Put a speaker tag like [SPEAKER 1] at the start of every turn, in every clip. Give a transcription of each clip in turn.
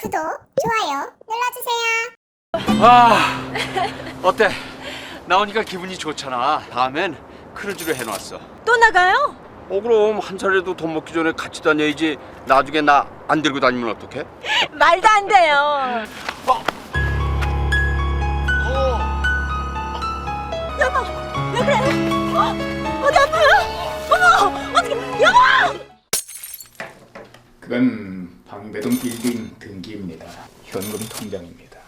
[SPEAKER 1] 구독, 좋아요 눌러주세요.
[SPEAKER 2] 아 어때? 나오니까 기분이 좋잖아. 다음엔 크루즈로 해놨어.
[SPEAKER 3] 또 나가요?
[SPEAKER 2] 어 그럼 한 살에도 돈 먹기 전에 같이 다녀야지. 나중에 나 안 들고 다니면 어떡해?
[SPEAKER 3] 말도 안 돼요. 여보, 왜 그래? 어, 어디 아파요? 어머, 어떻게, 여보!
[SPEAKER 4] 그건 방배동 빌딩 등기입니다. 현금 통장입니다.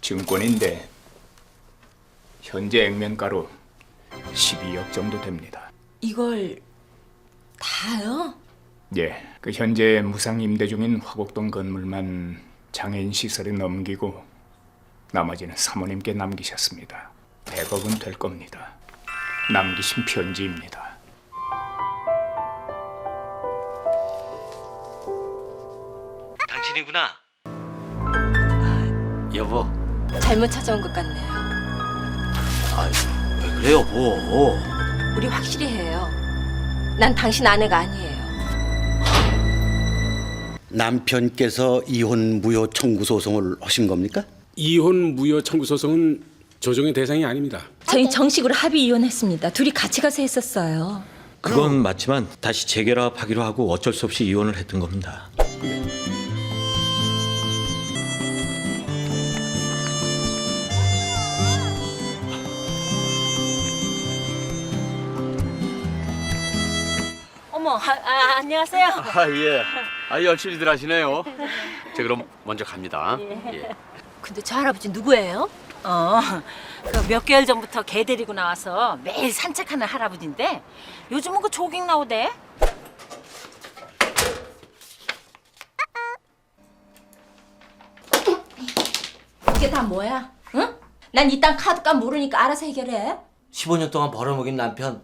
[SPEAKER 4] 증권인데 현재 액면가로 12억 정도 됩니다.
[SPEAKER 3] 이걸 다요?
[SPEAKER 4] 예, 그 현재 무상 임대 중인 화곡동 건물만 장애인 시설에 넘기고 나머지는 사모님께 남기셨습니다. 100억은 될 겁니다. 남기신 편지입니다.
[SPEAKER 5] 당신이구나. 여보,
[SPEAKER 3] 잘못 찾아온 것 같네요.
[SPEAKER 5] 아, 왜 그래 여보?
[SPEAKER 3] 우리 확실히 해요. 난 당신 아내가 아니에요.
[SPEAKER 6] 남편께서 이혼 무효 청구 소송을 하신 겁니까?
[SPEAKER 7] 이혼 무효 청구 소송은 조정의 대상이 아닙니다.
[SPEAKER 3] 저희 정식으로 합의 이혼했습니다. 둘이 같이 가서 했었어요.
[SPEAKER 5] 그건 맞지만 다시 재결합하기로 하고 어쩔 수 없이 이혼을 했던 겁니다.
[SPEAKER 3] 어머, 아, 아, 안녕하세요.
[SPEAKER 2] 아 예. 아 열심히들 하시네요. 저 그럼 먼저 갑니다. 예.
[SPEAKER 3] 근데 저 할아버지 누구예요?
[SPEAKER 8] 어, 그 몇 개월 전부터 개 데리고 나와서 매일 산책하는 할아버지인데 요즘은 그 조깅 나오대.
[SPEAKER 3] 이게 다 뭐야? 응? 난 이 땅 카드값 모르니까 알아서 해결해.
[SPEAKER 5] 15년 동안 벌어먹인 남편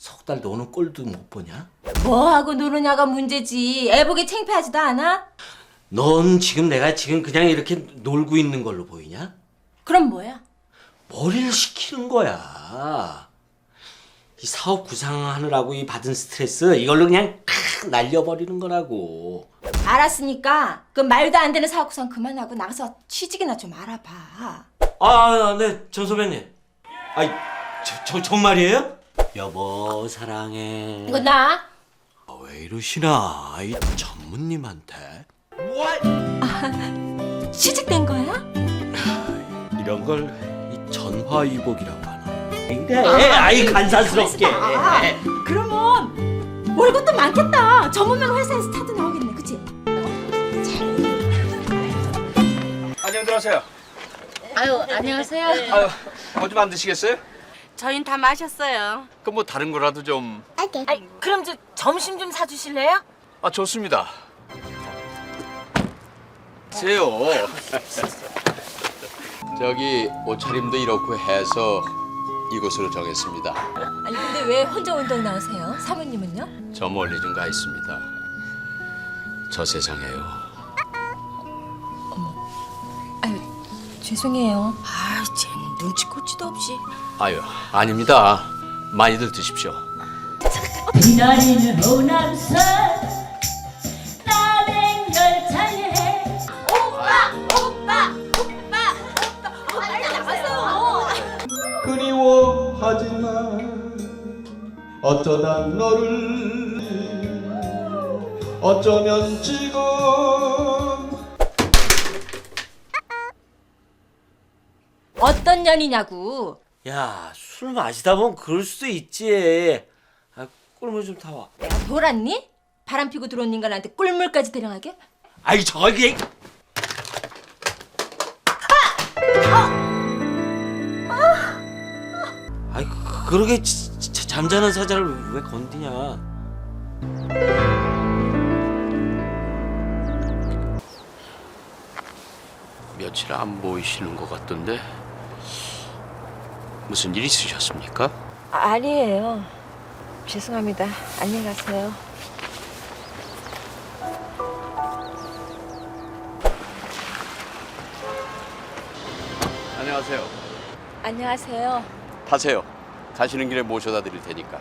[SPEAKER 5] 석 달 노는 꼴도 못 보냐?
[SPEAKER 3] 뭐하고 노느냐가 문제지. 애보기 창피하지도 않아?
[SPEAKER 5] 넌 지금 내가 지금 그냥 이렇게 놀고 있는 걸로 보이냐?
[SPEAKER 3] 그럼 뭐야?
[SPEAKER 5] 머리를 식히는 거야. 이 사업 구상하느라고 이 받은 스트레스 이걸로 그냥 칵 날려버리는 거라고.
[SPEAKER 3] 알았으니까 그 말도 안 되는 사업구상 그만하고 나가서 취직이나 좀 알아봐.
[SPEAKER 5] 아, 네, 전 선배님. 아이, 저, 저 정말이에요? 여보 사랑해.
[SPEAKER 3] 이거 나?
[SPEAKER 5] 아, 왜 이러시나 이 전무님한테
[SPEAKER 3] 취직된 거야?
[SPEAKER 5] 이런 걸이 전화위복이라고 하나? 그래, 아이 간사스럽게.
[SPEAKER 3] 아, 그러면 월급도 많겠다. 전문명 회사에서 차도 나오겠네, 그치?
[SPEAKER 2] 안녕들 하세요.
[SPEAKER 8] 아유, 안녕하세요.
[SPEAKER 2] 아유 뭐좀 안 드시겠어요?
[SPEAKER 8] 저희는 다 마셨어요.
[SPEAKER 2] 그럼 뭐 다른 거라도 좀.
[SPEAKER 1] 오케이.
[SPEAKER 8] 아이, 그럼 저 점심 좀 사주실래요?
[SPEAKER 2] 아 좋습니다. 세요. 저기 옷차림도 이렇고 해서 이곳으로 정했습니다.
[SPEAKER 3] 아니 근데 왜 혼자 운동 나오세요? 사모님은요?
[SPEAKER 2] 저 멀리 좀 가 있습니다. 저 세상에요.
[SPEAKER 3] 죄송해요.
[SPEAKER 8] 아, 쟤 눈치코치도 없이.
[SPEAKER 2] 아유 아닙니다. 많이들 드십시오.
[SPEAKER 9] 기다리는 호남선 나는 열차에
[SPEAKER 10] 그리워하지만 어쩌다 너를 어쩌면 지금
[SPEAKER 3] 어떤 년이냐고.
[SPEAKER 5] 야, 술 마시다 보면 그럴 수도 있지. 아, 꿀물 좀 타와.
[SPEAKER 3] 내가 돌았니? 바람 피고 들어온 인간한테 꿀물까지 대령하게?
[SPEAKER 5] 아이 저기. 아이 그- 그러게 지- 지- 잠자는 사자를 왜 건드냐?
[SPEAKER 2] 며칠 안 보이시는 것 같던데 무슨 일 있으셨습니까?
[SPEAKER 3] 아니에요. 죄송합니다. 안녕히 가세요.
[SPEAKER 2] 안녕하세요.
[SPEAKER 3] 안녕하세요.
[SPEAKER 2] 타세요. 가시는 길에 모셔다 드릴 테니까.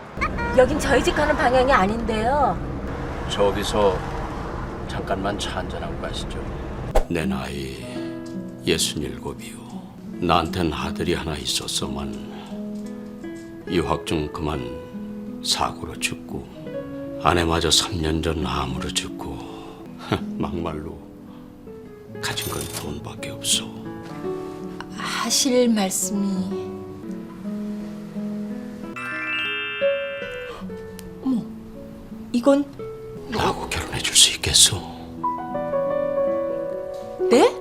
[SPEAKER 3] 여긴 저희 집 가는 방향이 아닌데요.
[SPEAKER 2] 저기서 잠깐만 차 한잔하고 가시죠.
[SPEAKER 11] 내 나이 예순일곱이요. 나한텐 아들이 하나 있었어만 유학중 그만 사고로 죽고 아내마저 3년 전 암으로 죽고 막말로 가진 건 돈밖에 없어.
[SPEAKER 3] 하실 말씀이 어머 이건
[SPEAKER 11] 나하고 결혼해 줄 수 있겠어?
[SPEAKER 3] 네?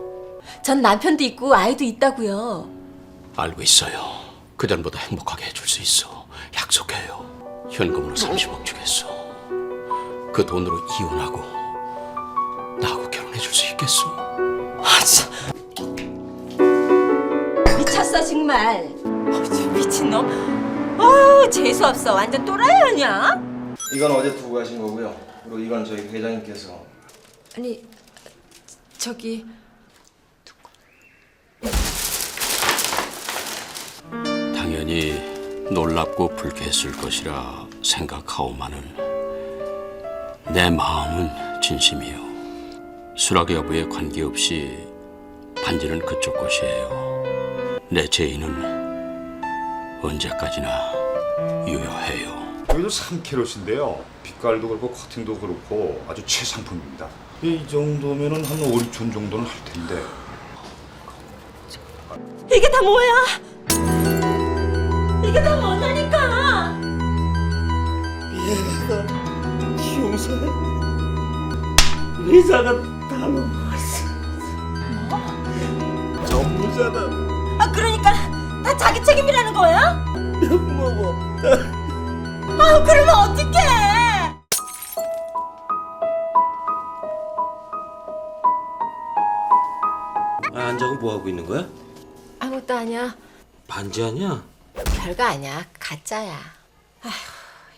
[SPEAKER 3] 전 남편도 있고 아이도 있다고요
[SPEAKER 11] 알고 있어요. 그전보다 행복하게 해줄 수 있어. 약속해요. 현금으로 30억 주겠어. 그 돈으로 이혼하고 나하고 결혼해 줄 수 있겠어?
[SPEAKER 3] 아, 참. 미쳤어 정말 어, 미친놈 어우 재수없어 완전 또라이 아니야?
[SPEAKER 12] 이건 어제 두고 가신 거고요 그리고 이건 저희 회장님께서
[SPEAKER 3] 아니 저기
[SPEAKER 11] 당연히 놀랍고 불쾌했을 것이라 생각하오마는 내 마음은 진심이요. 수락 여부에 관계없이 반지는 그쪽 것이에요. 내 제의는 언제까지나 유효해요.
[SPEAKER 13] 여기도 3캐럿인데요. 빛깔도 그렇고 커팅도 그렇고 아주 최상품입니다. 이 정도면은 한 5, 6천 정도는 할 텐데.
[SPEAKER 3] 이게 다 뭐야? 이게 다 뭐냐니까.
[SPEAKER 12] 회사가 다 넘어갔어. 전부자다.
[SPEAKER 3] 아 그러니까 다 자기 책임이라는 거야? 뭐아 그러면 어떡해?
[SPEAKER 11] 아, 안정은 뭐 하고 있는 거야?
[SPEAKER 3] 아무것도 아니야.
[SPEAKER 11] 반지 아니야?
[SPEAKER 3] 별거 아니야 가짜야 아휴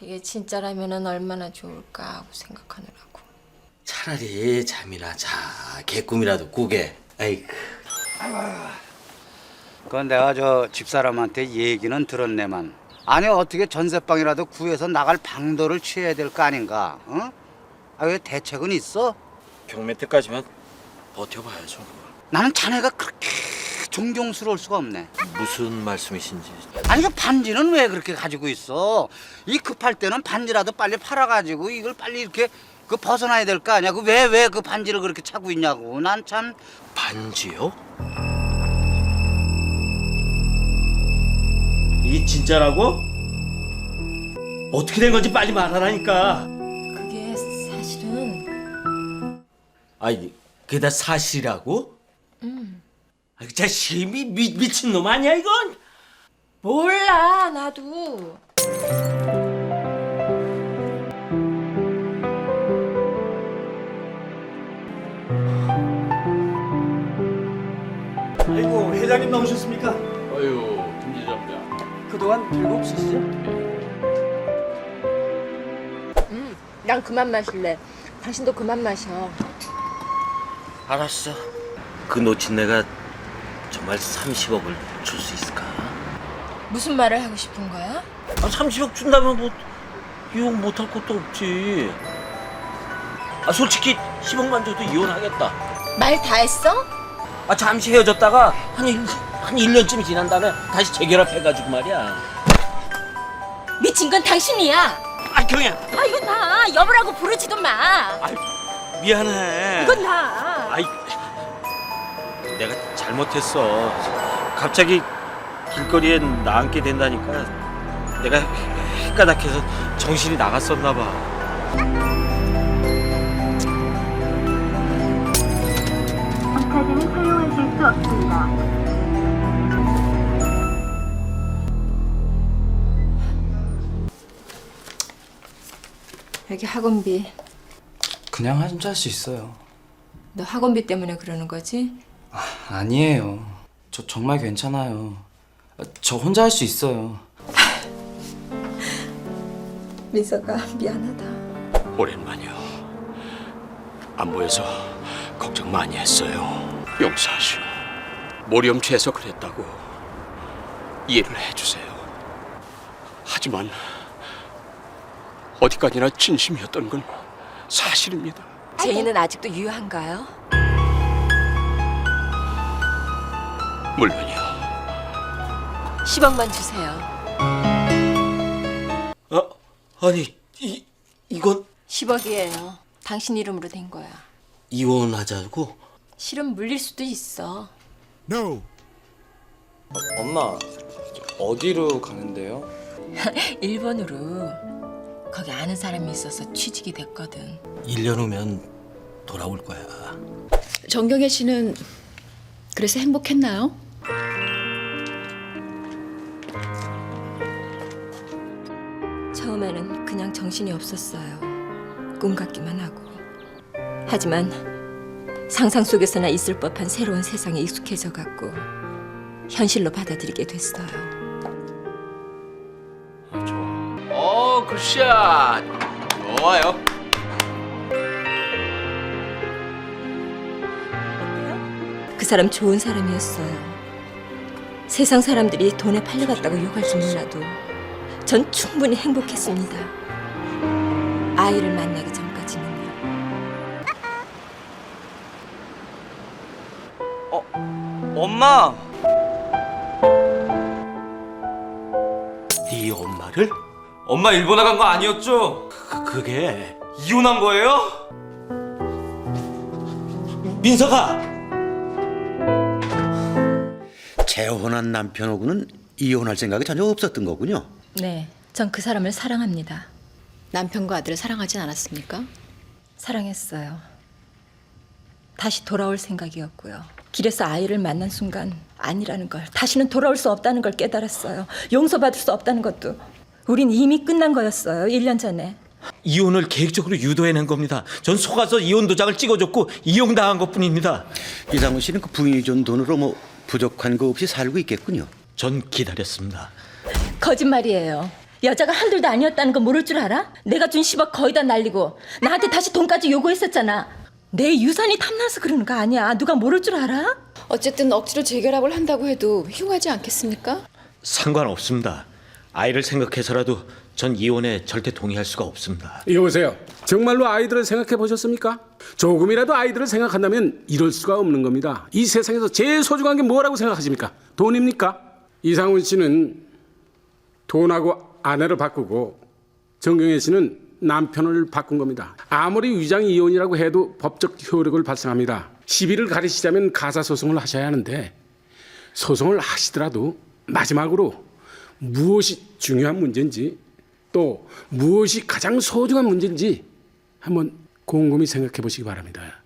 [SPEAKER 3] 이게 진짜라면 얼마나 좋을까 하고 생각하느라고
[SPEAKER 11] 차라리 잠이나 자. 개꿈이라도 꾸게. 아이고.
[SPEAKER 2] 그건 내가 저 집사람한테 얘기는 들었네만. 아니 어떻게 전세방이라도 구해서 나갈 방도를 취해야 될 거 아닌가? 어? 아왜 대책은 있어?
[SPEAKER 11] 경매 때까지만 버텨봐야죠.
[SPEAKER 2] 나는 자네가 그렇게 존경스러울 수가 없네.
[SPEAKER 11] 무슨 말씀이신지.
[SPEAKER 2] 아니 그 반지는 왜 그렇게 가지고 있어? 이 급할 때는 반지라도 빨리 팔아가지고 이걸 빨리 이렇게 그 벗어나야 될 거 아니야? 그 왜 왜 그 반지를 그렇게 차고 있냐고? 난 참
[SPEAKER 11] 반지요? 이게 진짜라고? 어떻게 된 건지 빨리 말하라니까.
[SPEAKER 3] 그게 사실은
[SPEAKER 11] 아니, 그게 다 사실이라고? 음. 아, 그 자식이 미, 미, 미친 놈 아니야 이건?
[SPEAKER 3] 몰라 나도
[SPEAKER 12] 아이고 회장님 나오셨습니까?
[SPEAKER 13] 어유 김지점장.
[SPEAKER 12] 그동안 별거 없으시죠?
[SPEAKER 3] 난 그만 마실래 당신도 그만 마셔
[SPEAKER 11] 알았어. 그 놓친 내가 정말 30억을 줄 수 있을까?
[SPEAKER 3] 무슨 말을 하고 싶은 거야?
[SPEAKER 11] 아, 30억 준다면 뭐 이혼 못할 것도 없지. 아, 솔직히 10억만 줘도 이혼하겠다.
[SPEAKER 3] 말 다 했어?
[SPEAKER 11] 아, 잠시 헤어졌다가 한, 일, 한 1년쯤 지난 다음에 다시 재결합해가지고 말이야.
[SPEAKER 3] 미친 건 당신이야
[SPEAKER 11] 아, 경이야.
[SPEAKER 3] 아 이건 나 여보라고 부르지도 마
[SPEAKER 11] 미안해.
[SPEAKER 3] 이건 나
[SPEAKER 11] 아이, 내가 잘못했어. 갑자기 길거리에 나앉게 된다니까 내가 헷가닥해서 정신이 나갔었나 봐.
[SPEAKER 3] 여기 학원비
[SPEAKER 14] 그냥 혼자 할 수 있어요.
[SPEAKER 3] 너 학원비 때문에 그러는 거지?
[SPEAKER 14] 아니에요. 저 정말 괜찮아요. 저 혼자 할 수 있어요.
[SPEAKER 3] 민서가 미안하다
[SPEAKER 11] 오랜만이요. 안 보여서 걱정 많이 했어요. 용서하시오. 모렴치해서 그랬다고 이해를 해주세요. 하지만 어디까지나 진심이었던 건 사실입니다.
[SPEAKER 3] 제이는 아직도 유효한가요?
[SPEAKER 5] 물론이요.
[SPEAKER 3] 10억만 주세요.
[SPEAKER 14] 아, 아니 이 이건
[SPEAKER 3] 10억이에요. 당신 이름으로 된 거야.
[SPEAKER 14] 이혼하자고?
[SPEAKER 3] 실은 물릴 수도 있어.
[SPEAKER 14] 엄마 어디로 가는데요?
[SPEAKER 3] 일본으로 거기 아는 사람이 있어서 취직이 됐거든.
[SPEAKER 6] 1년 후면 돌아올 거야.
[SPEAKER 9] 정경혜 씨는 그래서 행복했나요?
[SPEAKER 3] 처음에는 그냥 정신이 없었어요. 꿈 같기만 하고. 하지만 상상 속에서나 있을 법한 새로운 세상에 익숙해져 갔고 현실로 받아들이게 됐어요.
[SPEAKER 5] 어, 굿샷. 좋아요.
[SPEAKER 3] 그 사람 좋은 사람이었어요. 세상 사람들이 돈에 팔려갔다고 욕할지 몰라도 전 충분히 행복했습니다. 아이를 만나기 전까지는요.
[SPEAKER 14] 엄마!
[SPEAKER 6] 네 엄마를?
[SPEAKER 14] 엄마 일본 나간 거 아니었죠?
[SPEAKER 6] 그게
[SPEAKER 14] 이혼한 거예요?
[SPEAKER 6] 민서가 재혼한 남편하고는 이혼할 생각이 전혀 없었던 거군요.
[SPEAKER 3] 네, 전 그 사람을 사랑합니다.
[SPEAKER 9] 남편과 아들을 사랑하진 않았습니까?
[SPEAKER 3] 사랑했어요. 다시 돌아올 생각이었고요. 길에서 아이를 만난 순간 아니라는 걸, 다시는 돌아올 수 없다는 걸 깨달았어요. 용서받을 수 없다는 것도. 우린 이미 끝난 거였어요. 1년 전에.
[SPEAKER 15] 이혼을 계획적으로 유도해낸 겁니다. 전 속아서 이혼 도장을 찍어줬고 이용당한 것뿐입니다.
[SPEAKER 6] 이상훈 씨는 그 부인이 준 돈으로 뭐 부족한 거 없이 살고 있겠군요.
[SPEAKER 15] 전 기다렸습니다.
[SPEAKER 3] 거짓말이에요. 여자가 한둘도 아니었다는 거 모를 줄 알아? 내가 준 10억 거의 다 날리고 나한테 다시 돈까지 요구했었잖아. 내 유산이 탐나서 그러는 거 아니야. 누가 모를 줄 알아?
[SPEAKER 9] 어쨌든 억지로 재결합을 한다고 해도 흉하지 않겠습니까?
[SPEAKER 15] 상관없습니다. 아이를 생각해서라도 전 이혼에 절대 동의할 수가 없습니다.
[SPEAKER 7] 여보세요. 정말로 아이들을 생각해 보셨습니까? 조금이라도 아이들을 생각한다면 이럴 수가 없는 겁니다. 이 세상에서 제일 소중한 게 뭐라고 생각하십니까? 돈입니까? 이상훈 씨는 돈하고 아내를 바꾸고 정경혜 씨는 남편을 바꾼 겁니다. 아무리 위장 이혼이라고 해도 법적 효력을 발생합니다. 시비를 가리시자면 가사 소송을 하셔야 하는데 소송을 하시더라도 마지막으로 무엇이 중요한 문제인지 또 무엇이 가장 소중한 문제인지 한번 곰곰이 생각해 보시기 바랍니다.